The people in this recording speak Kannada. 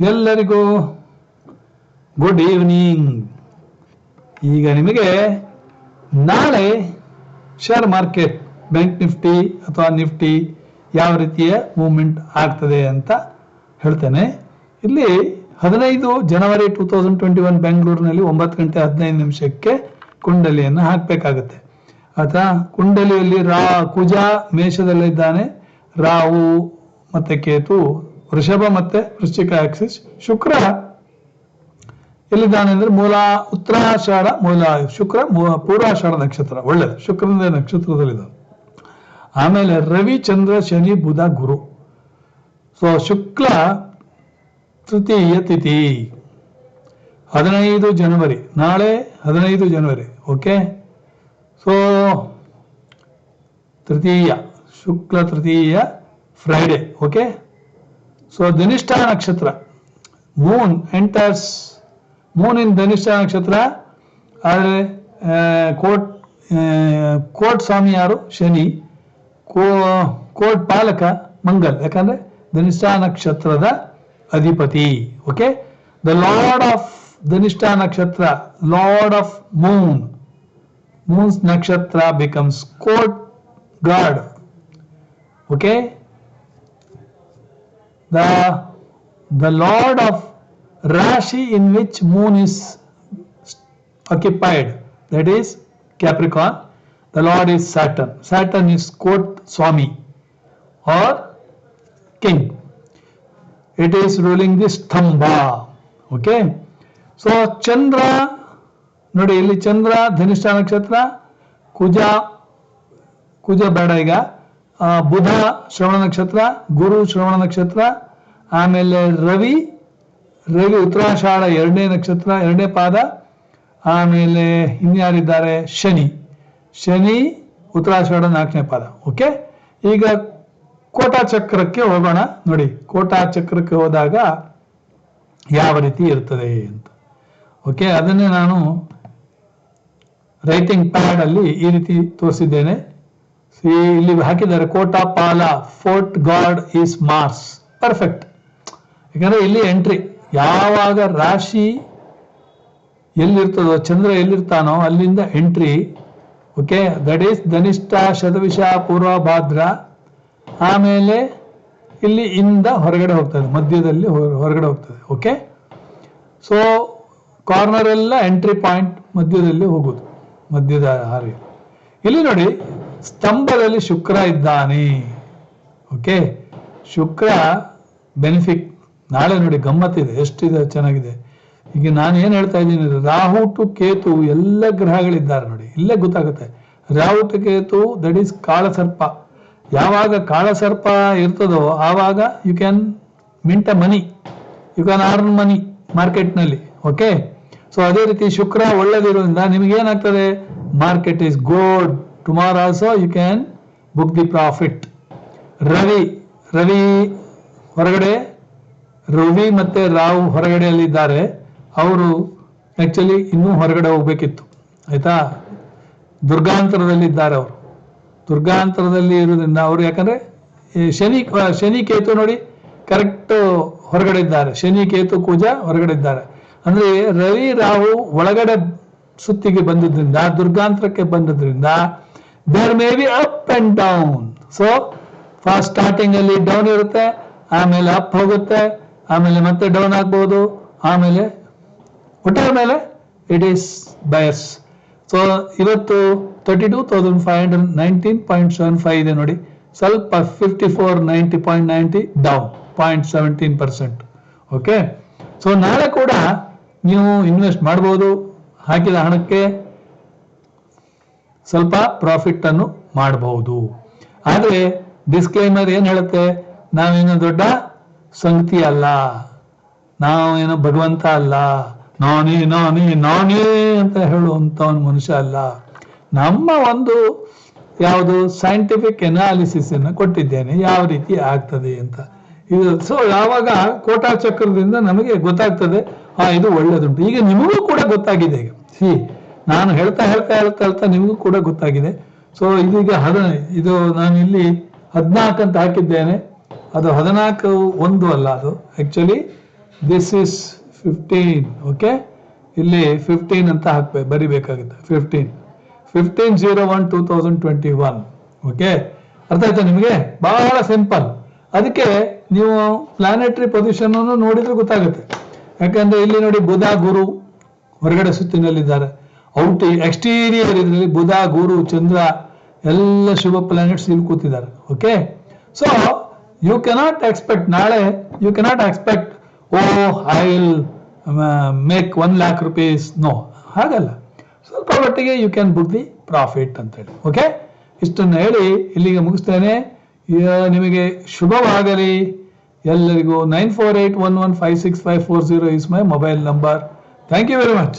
ಎಲ್ಲರಿಗೂ ಗುಡ್ ಈವ್ನಿಂಗ್ ಈಗ ನಿಮಗೆ ನಾಳೆ ಶೇರ್ ಮಾರ್ಕೆಟ್ ಬ್ಯಾಂಕ್ ನಿಫ್ಟಿ ಅಥವಾ ನಿಫ್ಟಿ ಯಾವ ರೀತಿಯ ಮೂವ್ಮೆಂಟ್ ಆಗ್ತದೆ ಅಂತ ಹೇಳ್ತೇನೆ. ಇಲ್ಲಿ ಹದಿನೈದು ಜನವರಿ ಟೂ ತೌಸಂಡ್ ಟ್ವೆಂಟಿ ಒನ್ ಬೆಂಗಳೂರಿನಲ್ಲಿ ಒಂಬತ್ತು ಗಂಟೆ ಹದಿನೈದು ನಿಮಿಷಕ್ಕೆ ಕುಂಡಲಿಯನ್ನು ಹಾಕಬೇಕಾಗತ್ತೆ. ಅಥವಾ ಕುಂಡಲಿಯಲ್ಲಿ ರಾ, ಕುಜ ಮೇಷದಲ್ಲಿದ್ದಾನೆ. ರಾಹು ಮತ್ತೆ ಕೇತು ವೃಷಭ ಮತ್ತೆ ವೃಶ್ಚಿಕ ಆಕ್ಸಿಸ್ ಶುಕ್ರ. ಎಲ್ಲಿದ್ದಾನೆ ಅಂದ್ರೆ ಮೂಲ ಉತ್ತರಾಷಾಢ ಮೂಲ ಶುಕ್ರ ಪೂರ್ವಾಷಾಢ ನಕ್ಷತ್ರ. ಒಳ್ಳೇದು. ಶುಕ್ರನ ನಕ್ಷತ್ರದಲ್ಲಿದ್ದಾನೆ. ಆಮೇಲೆ ರವಿ, ಚಂದ್ರ, ಶನಿ, ಬುಧ, ಗುರು. ಸೊ ಶುಕ್ಲ ತೃತೀಯ ತಿಥಿ. ಹದಿನೈದು ಜನವರಿ. ನಾಳೆ ಹದಿನೈದು ಜನವರಿ. ಓಕೆ? ಸೊ ತೃತೀಯ. ಶುಕ್ಲ ತೃತೀಯ ಫ್ರೈಡೆ ಓಕೆ? ಸೊ ಧನಿಷ್ಠ ನಕ್ಷತ್ರ moon enters moon in Dhanishta ನಕ್ಷತ್ರ ಆದರೆ ಕೋಟ್ ಕೋಟ್ ಸ್ವಾಮಿ ಯಾರು ಶನಿ ಕೋಟ್ ಪಾಲಕ ಮಂಗಲ್ ಯಾಕಂದ್ರೆ ಧನಿಷ್ಠ ನಕ್ಷತ್ರದ ಅಧಿಪತಿ okay the lord of Dhanishta ನಕ್ಷತ್ರ ಲಾರ್ಡ್ ಆಫ್ ಮೂನ್ ಮೂನ್ಸ್ ನಕ್ಷತ್ರ becomes coat god okay the the lord of rashi in which moon is occupied that is capricorn the lord is saturn saturn is court swami or king it is ruling the stambha okay so ಚಂದ್ರ ನೋಡಿ ಇಲ್ಲಿ ಚಂದ್ರ ಧನಿಷ್ಠ ನಕ್ಷತ್ರ ಕುಜ ಕುಜ ಬೇಡ ಈಗ ಆ, Budha Shravana ನಕ್ಷತ್ರ, ಗುರು ಶ್ರವಣ ನಕ್ಷತ್ರ, ಆಮೇಲೆ ರವಿ ರವಿ ಉತ್ತರಾಷಾಢ ಎರಡನೇ ನಕ್ಷತ್ರ, ಎರಡನೇ ಪಾದ, ಆಮೇಲೆ ಇನ್ಯಾರಿದ್ದಾರೆ? ಶನಿ. ಶನಿ ಉತ್ತರಾಷಾಢ ನಾಲ್ಕನೇ ಪಾದ. ಓಕೆ ಈಗ ಕೋಟಾ ಚಕ್ರಕ್ಕೆ ಹೋಗೋಣ ನೋಡಿ. ಕೋಟಾ ಚಕ್ರಕ್ಕೆ ಹೋದಾಗ ಯಾವ ರೀತಿ ಇರ್ತದೆ ಅಂತ. ಓಕೆ ಅದನ್ನೇ ನಾನು ರೈಟಿಂಗ್ ಪ್ಯಾಡ್ ಅಲ್ಲಿ ಈ ರೀತಿ ತೋರಿಸಿದ್ದೇನೆ. ಇಲ್ಲಿ ಹಾಕಿದ್ದಾರೆ ಕೋಟಾ ಪಾಲ fort god is Mars. Perfect. ಯಾಕಂದ್ರೆ ಇಲ್ಲಿ ಎಂಟ್ರಿ, ಯಾವಾಗ ರಾಶಿ ಎಲ್ಲಿರ್ತದೋ, ಚಂದ್ರ ಎಲ್ಲಿರ್ತಾನೋ ಅಲ್ಲಿಂದ entry. Okay, that is Dhanishta Shatabhisha Purva Bhadra. ಆಮೇಲೆ ಇಲ್ಲಿ ಇಂದ ಹೊರಗಡೆ ಹೋಗ್ತದೆ, ಮಧ್ಯದಲ್ಲಿ ಹೊರ- ಹೊರಗಡೆ ಹೋಗ್ತದೆ, ಓಕೆ? ಸೊ ಕಾರ್ನರ್ ಎಲ್ಲ ಎಂಟ್ರಿ ಪಾಯಿಂಟ್ ಮಧ್ಯದಲ್ಲಿ ಹೋಗುದು, ಮಧ್ಯದ ಹಾರಿ ಇಲ್ಲಿ ನೋಡಿ ಸ್ತಂಭದಲ್ಲಿ ಶುಕ್ರ ಇದ್ದಾನೆ. ಓಕೆ? ಶುಕ್ರ ಬೆನಿಫಿಟ್ ನಾಳೆ ನೋಡಿ ಗಮ್ಮತ್ತಿದೆ. ಎಷ್ಟಿದೆ, ಚೆನ್ನಾಗಿದೆ. ಈಗ ನಾನು ಏನ್ ಹೇಳ್ತಾ ಇದ್ದೀನಿ ರಾಹು ಟು ಕೇತು ಎಲ್ಲ ಗ್ರಹಗಳಿದ್ದಾರೆ ನೋಡಿ. ಇಲ್ಲೇ ಗೊತ್ತಾಗುತ್ತೆ. Rahu to Ketu that is ಕಾಳಸರ್ಪ. ಯಾವಾಗ ಕಾಳಸರ್ಪ ಇರ್ತದೋ, ಆವಾಗ you can mint a money you can earn money ಮಾರ್ಕೆಟ್ನಲ್ಲಿ. ಓಕೆ? ಸೊ ಅದೇ ರೀತಿ ಶುಕ್ರ ಒಳ್ಳೇದಿರೋದ್ರಿಂದ ನಿಮಗೇನಾಗ್ತದೆ market is good tomorrow also you can book the profit Ravi Ravi ಹೊರಗಡೆ ರವಿ ಮತ್ತೆ ರಾವ್ ಹೊರಗಡೆಯಲ್ಲಿದ್ದಾರೆ ಅವರು ಆಕ್ಚುಲಿ ಇನ್ನೂ ಹೊರಗಡೆ ಹೋಗ್ಬೇಕಿತ್ತು. ಆಯ್ತಾ? ದುರ್ಗಾಂತರದಲ್ಲಿದ್ದಾರೆ ಅವರು. ದುರ್ಗಾಂತರದಲ್ಲಿ ಇರೋದ್ರಿಂದ ಅವರು ಯಾಕಂದ್ರೆ ಶನಿ ಶನಿ ಕೇತು ನೋಡಿ ಕರೆಕ್ಟ್ ಹೊರಗಡೆ ಇದ್ದಾರೆ. ಶನಿ, ಕೇತು, ಕೂಜ ಹೊರಗಡೆ ಇದ್ದಾರೆ. ಅಂದ್ರೆ ರವಿ, ರಾಹು ಒಳಗಡೆ ಸುತ್ತಿಗೆ ಬಂದದ್ರಿಂದ, ದುರ್ಗಾಂತರಕ್ಕೆ ಬಂದದ್ರಿಂದ there may be up and down so first starting ಅಲ್ಲಿ ಡೌನ್ ಇರುತ್ತೆ, ಆಮೇಲೆ ಅಪ್ ಹೋಗುತ್ತೆ, ಆಮೇಲೆ ಮತ್ತೆ ಡೌನ್ ಆಗ್ಬೋದು, ಆಮೇಲೆ ಒಟ್ಟಾರ ಮೇಲೆ ಇಟ್ ಈಸ್ ಬಯಸ್ ಸೊ ಇವತ್ತು thirty two thousand five hundred nineteen point seven five ಇದೆ ನೋಡಿ. ಸ್ವಲ್ಪ fifty four ninety point ninety down point seventeen percent okay so ನಾಳೆ ಕೂಡ ನೀವು ಇನ್ವೆಸ್ಟ್ ಮಾಡ್ಬೋದು. ಹಾಕಿದ ಹಣಕ್ಕೆ ಸ್ವಲ್ಪ ಪ್ರಾಫಿಟ್ ಅನ್ನು ಮಾಡಬಹುದು. ಆದರೆ ಡಿಸ್ಕ್ಲೇಮರ್ ಏನು ಹೇಳುತ್ತೆ? ನಾವೇನು ದೊಡ್ಡ ಸಂಗತಿ ಅಲ್ಲ. ನಾವೇನು ಭಗವಂತ ಅಲ್ಲ. ನಾನೇ ನಾನೇ ನಾನೇ ಅಂತ ಹೇಳುವಂತ ಒಂದು ಮನುಷ್ಯ ಅಲ್ಲ. ನಮ್ಮ ಒಂದು ಯಾವುದು ಸೈಂಟಿಫಿಕ್ ಅನಾಲಿಸಿಸ್ ಅನ್ನು ಕೊಟ್ಟಿದ್ದೇನೆ. ಯಾವ ರೀತಿ ಆಗ್ತದೆ ಅಂತ. ಇದು ಸೊ ಯಾವಾಗ ಕೋಟಾ ಚಕ್ರದಿಂದ ನಮಗೆ ಗೊತ್ತಾಗ್ತದೆ, ಆ, ಇದು ಒಳ್ಳೇದುಂಟು. ಈಗ ನಿಮಗೂ ಕೂಡ ಗೊತ್ತಾಗಿದೆ ಈಗ. ಸಿ, ನಾನು ಹೇಳ್ತಾ ಹೇಳ್ತಾ ಹೇಳ್ತಾ ಹೇಳ್ತಾ ನಿಮಗೂ ಕೂಡ ಗೊತ್ತಾಗಿದೆ. ಸೊ ಇದೀಗ ಹದ ಇದು ನಾನು ಇಲ್ಲಿ ಹದಿನಾಲ್ಕು ಅಂತ ಹಾಕಿದ್ದೇನೆ. ಅದು ಹದಿನಾಲ್ಕು ಒಂದು ಅಲ್ಲ ಅದು. Actually this is fifteen okay ಇಲ್ಲಿ ಫಿಫ್ಟೀನ್ ಅಂತ ಹಾಕ್ಬೇಕು ಬರಿಬೇಕಾಗುತ್ತೆ. Fifteen fifteen zero one two thousand twenty one okay ಅರ್ಥ ಆಯ್ತಾ ನಿಮಗೆ? ಬಹಳ ಸಿಂಪಲ್ ಅದಕ್ಕೆ ನೀವು ಪ್ಲಾನೆಟರಿ ಪೊಸಿಷನ್ ನೋಡಿದ್ರೆ ಗೊತ್ತಾಗುತ್ತೆ. ಯಾಕಂದ್ರೆ ಇಲ್ಲಿ ನೋಡಿ ಬುಧ ಗುರು ಹೊರಗಡೆ ಸುತ್ತಿನಲ್ಲಿದ್ದಾರೆ. ಔಟ್ ಎಕ್ಸ್ಟೀರಿಯರ್ ಇದರಲ್ಲಿ ಬುಧ, ಗುರು, ಚಂದ್ರ, ಎಲ್ಲ ಶುಭ ಪ್ಲಾನೆಟ್ಸ್ ಇಲ್ಲಿ ಕೂತಿದ್ದಾರೆ. Okay so you cannot expect ನಾಳೆ you cannot expect oh I will make one lakh rupees no ಹಾಗಲ್ಲ. ಸ್ವಲ್ಪ ಮಟ್ಟಿಗೆ you can book the profit ಅಂತ ಹೇಳಿ. ಓಕೆ ಇಷ್ಟನ್ನು ಹೇಳಿ ಇಲ್ಲಿಗೆ ಮುಗಿಸ್ತೇನೆ. ನಿಮಗೆ ಶುಭವಾಗಲಿ. ಎಲ್ಲರಿಗೂ nine four eight one one five six five four zero is my mobile number thank you very much